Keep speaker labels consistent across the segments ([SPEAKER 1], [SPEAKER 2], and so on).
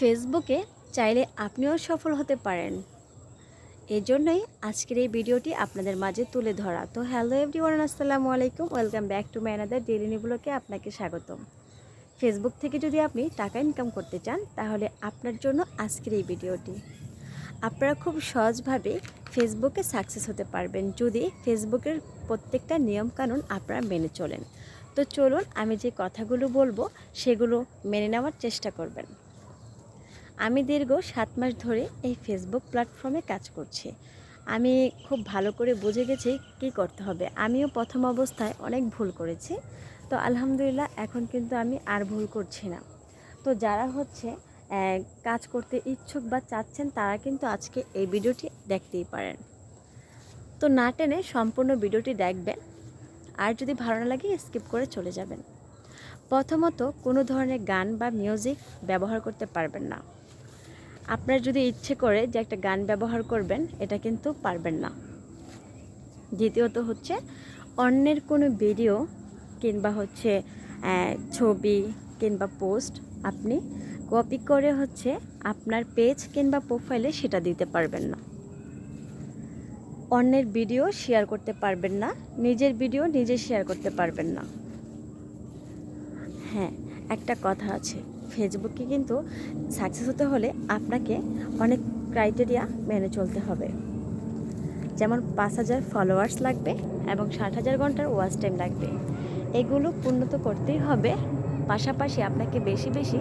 [SPEAKER 1] ফেসবুকে চাইলে আপনিও সফল হতে পারেন। এজন্যই আজকের এই ভিডিওটি আপনাদের মাঝে তুলে ধরা। তো হ্যালো এভরিওয়ান, আসসালামু আলাইকুম। ওয়েলকাম ব্যাক টু ম্যানাদার ডেলি নিবুলোকে আপনাকে স্বাগতম। ফেসবুক থেকে যদি আপনি টাকা ইনকাম করতে চান, তাহলে আপনার জন্য আজকের এই ভিডিওটি। আপনারা খুব সহজভাবে ফেসবুকে সাকসেস হতে পারবেন যদি ফেসবুকের প্রত্যেকটা নিয়মকানুন আপনারা মেনে চলেন। তো চলুন আমি যে কথাগুলো বলব, সেগুলো মেনে নেওয়ার চেষ্টা করবেন। আমি দীর্ঘ সাত মাস ধরে এই ফেসবুক প্ল্যাটফর্মে কাজ করছি। আমি খুব ভালো করে বুঝে গেছি কী করতে হবে। আমিও প্রথম অবস্থায় অনেক ভুল করেছি। তো আলহামদুলিল্লাহ এখন কিন্তু আমি আর ভুল করছি না। তো যারা হচ্ছে কাজ করতে ইচ্ছুক বা চাচ্ছেন তারা কিন্তু আজকে এই ভিডিওটি দেখতেই পারেন। তো না টেনে সম্পূর্ণ ভিডিওটি দেখবেন। আর যদি ভালো না লাগে স্কিপ করে চলে যাবেন। প্রথমত কোনো ধরনের গান বা মিউজিক ব্যবহার করতে পারবেন না। আপনার যদি ইচ্ছে করে যে একটা গান ব্যবহার করবেন, এটা কিন্তু পারবেন না। দ্বিতীয়ত হচ্ছে, অন্যের কোনো ভিডিও কিংবা হচ্ছে ছবি কিংবা পোস্ট আপনি কপি করে হচ্ছে আপনার পেজ কিংবা প্রোফাইলে সেটা দিতে পারবেন না। অন্যের ভিডিও শেয়ার করতে পারবেন না, নিজের ভিডিও নিজে শেয়ার করতে পারবেন না। হ্যাঁ একটা কথা আছে। ফেসবুকে কিন্তু সাকসেস হতে হলে আপনাকে অনেক ক্রাইটেরিয়া মেনে চলতে হবে। যেমন পাঁচ হাজার ফলোয়ার্স লাগবে এবং ষাট হাজার ঘণ্টার ওয়াচ টাইম লাগবে। এগুলো পূর্ণত করতেই হবে। পাশাপাশি আপনাকে বেশি বেশি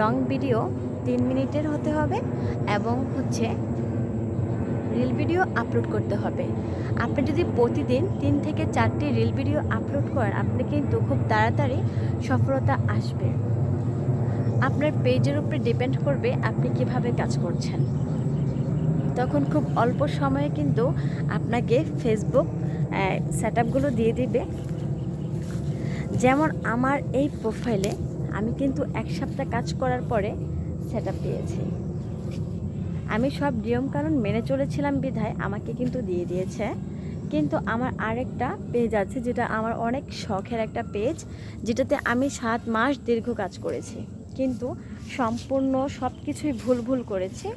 [SPEAKER 1] লং ভিডিও তিন মিনিটের হতে হবে এবং হচ্ছে রিল ভিডিও আপলোড করতে হবে। আপনি যদি প্রতিদিন তিন থেকে চারটি রিল ভিডিও আপলোড করেন আপনি কিন্তু খুব তাড়াতাড়ি সফলতা আসবে। আপনার পেজের উপরে ডিপেন্ড করবে আপনি কীভাবে কাজ করছেন। তখন খুব অল্প সময়ে কিন্তু আপনাকে ফেসবুক সেট আপগুলো দিয়ে দিবে। যেমন আমার এই প্রোফাইলে আমি কিন্তু এক সপ্তাহ কাজ করার পরে সেট আপ পেয়েছি আমি সব নিয়মকানুন মেনে চলেছিলাম বিধায় আমাকে কিন্তু দিয়ে দিয়েছে। কিন্তু আমার আরেকটা পেজ আছে যেটা আমার অনেক শখের একটা পেজ যেটাতে আমি সাত মাস দীর্ঘ কাজ করেছি। কিন্তু সম্পূর্ণ সব কিছুই ভুল ভুল করেছি।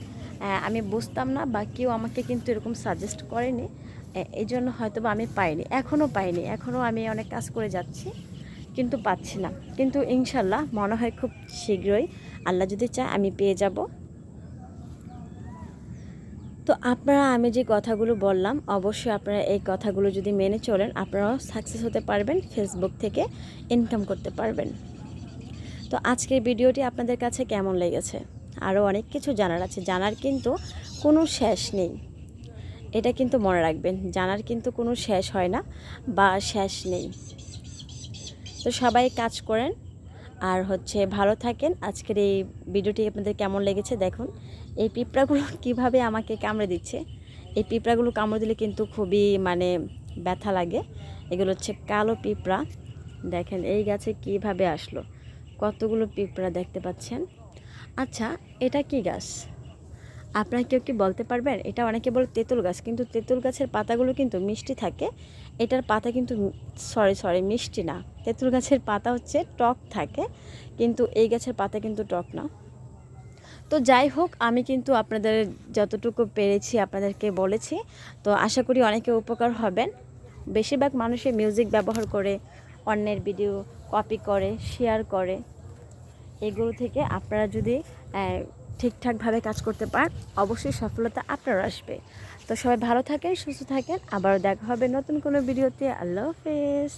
[SPEAKER 1] আমি বুঝতাম না বা কেউ আমাকে কিন্তু এরকম সাজেস্ট করেনি। এই জন্য হয়তো বা আমি পাইনি, এখনও পাইনি, এখনও আমি অনেক কাজ করে যাচ্ছি, কিন্তু পাচ্ছি না। কিন্তু ইনশাল্লাহ মনে হয় খুব শীঘ্রই আল্লাহ যদি চায় আমি পেয়ে যাব। তো আপনারা, আমি যে কথাগুলো বললাম, অবশ্যই আপনারা এই কথাগুলো যদি মেনে চলেন, আপনারাও সাকসেস হতে পারবেন ফেসবুক থেকে ইনকাম করতে পারবেন। তো আজকের ভিডিওটি আপনাদের কাছে কেমন লেগেছে? আরও অনেক কিছু জানার আছে। জানার কিন্তু কোনো শেষ নেই। এটা কিন্তু মনে রাখবেন, জানার কিন্তু কোনো শেষ হয় না বা শেষ নেই। তো সবাই কাজ করেন আর হচ্ছে ভালো থাকেন। আজকের এই ভিডিওটি আপনাদের কেমন লেগেছে দেখুন। এই পিঁপড়াগুলো কীভাবে আমাকে কামড়ে দিচ্ছে? এই পিঁপড়াগুলো কামড়ে দিলে কিন্তু খুবই মানে ব্যথা লাগে। এগুলো হচ্ছে কালো পিঁপড়া। দেখেন এই গাছে কীভাবে আসলো। কতগুলো পিঁপড়া দেখতে পাচ্ছেন? আচ্ছা এটা কি গাছ? আপনারা কেউ কি বলতে পারবেন? এটা অনেকে বলে তেঁতুল গাছ, কিন্তু তেঁতুল গাছের পাতাগুলো কিন্তু মিষ্টি থাকে। এটার পাতা কিন্তু সরি সরি মিষ্টি না। তেঁতুল গাছের পাতা হচ্ছে টক থাকে, কিন্তু এই গাছের পাতা কিন্তু টক না। তো যাই হোক, আমি কিন্তু আপনাদের যতটুকু পেরেছি আপনাদেরকে বলেছি। তো আশা করি অনেকে উপকার হবেন। বেশিরভাগ মানুষে মিউজিক ব্যবহার করে অন্যের ভিডিও কপি করে শেয়ার করে, এগুলো থেকে আপনারা যদি ঠিকঠাকভাবে কাজ করতে পারেন অবশ্যই সফলতা আপনার আসবে। তো সবাই ভালো থাকেন, সুস্থ থাকেন, আবারও দেখা হবে নতুন কোনো ভিডিওতে। আল্লাহ হাফেজ।